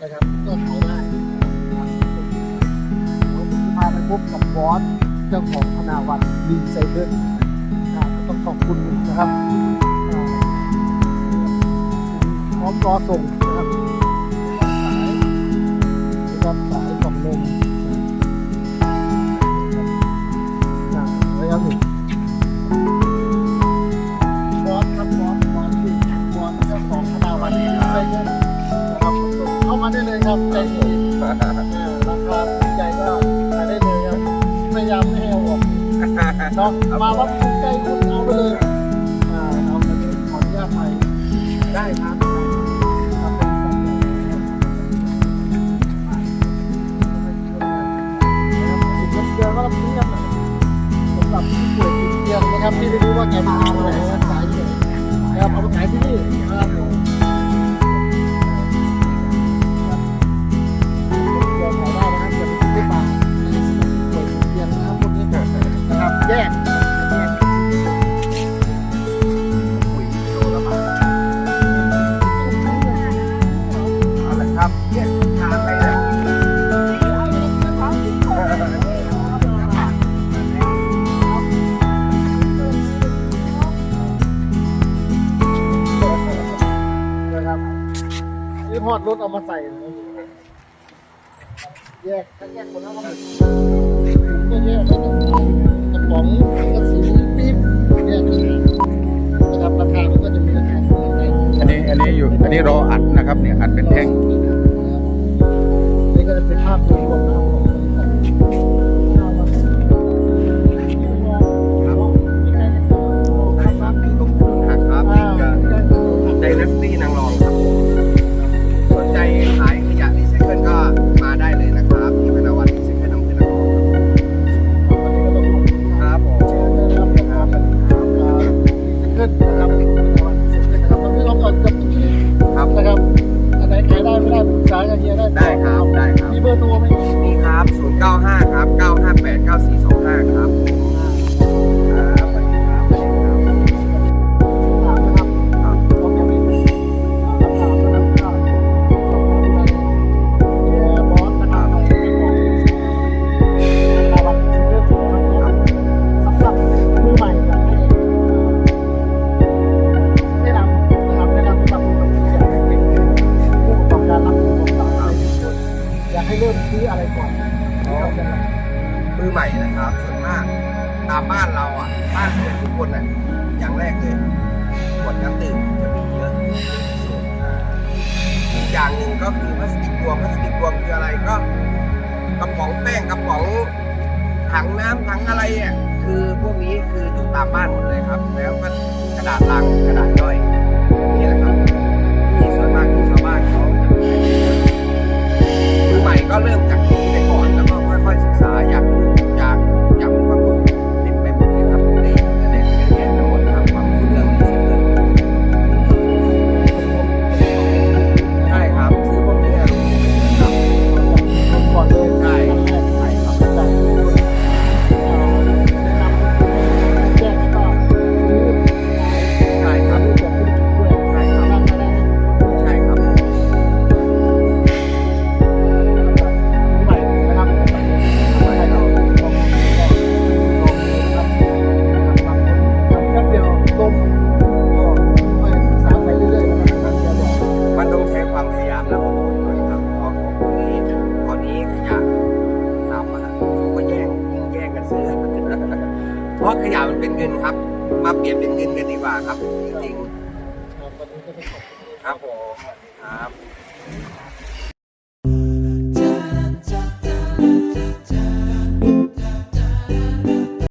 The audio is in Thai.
นะครับก็ขายได้นะครับเดี๋ยวผมพาไปพบกับบอสเจ้าของธนาวันรีไซเคิลอ่าก็ต้องขอบคุณนะครับพร้อมรอส่ง ยายามไม่ให้เอาออกเนาะมาวัดถูกใจคุณเอาไปเลยอ่าเอาไปเลยขออนุญาตไปได้ครับครับเป็นสัญญานะครับเดียวก็รับเงียบหน่อยสำหรับผู้ป่วยติดเตียงนะครับที่ไม่รู้ว่าแกมาเอาอะไรรักษาอยู่นะครับเอาไปขายที่นี่นะครับ อดรถเอามาใส่นะแยกแยกคนละก็ก็แยกแล้วก็กระป๋องกระสีปี๊บแยกกันนะครับราคามันก็จะมีราคาที่แตกต่างอันนี้อันนี้อยู่อันนี้รออัดนะครับเนี่ยอัดเป็นแท่งนี่ก็จะเป็นภาพรว ครับ นะครับอันไหนขายได้ไม่ได้ปรึกษากันเฮียได้ได้ครับได้ครับ มีเบอร์โทรไหมนี่ครับ 095 ครับ 958 9425 ครับครับ อยากให้เริ่มซื้ออะไรก่อนที่เราจะมือใหม่นะครับส่วนมากตามบ้านเราอะบ้านเรือนทุกคนอะอย่างแรกเลยขวดน้ำดื่มจะมีเยอะที่สุดอ่าอีกอย่างหนึ่งก็คือพลาสติกรวมพลาสติกรวมคืออะไรก็กระป๋องแป้งกระป๋องถังน้ำถังอะไรอะคือพวกนี้คืออยู่ตามบ้านหมดเลยครับ แล้วก็กระดาษลังกระดาษย่อยนี่แหละครับ มื นเป็นครับ มาเปลี่ยนเป็นเงินกันดีกว่าครับจริงครับวันนี้ก็ต้องขอบคุณๆครับผมสวัสดีครับ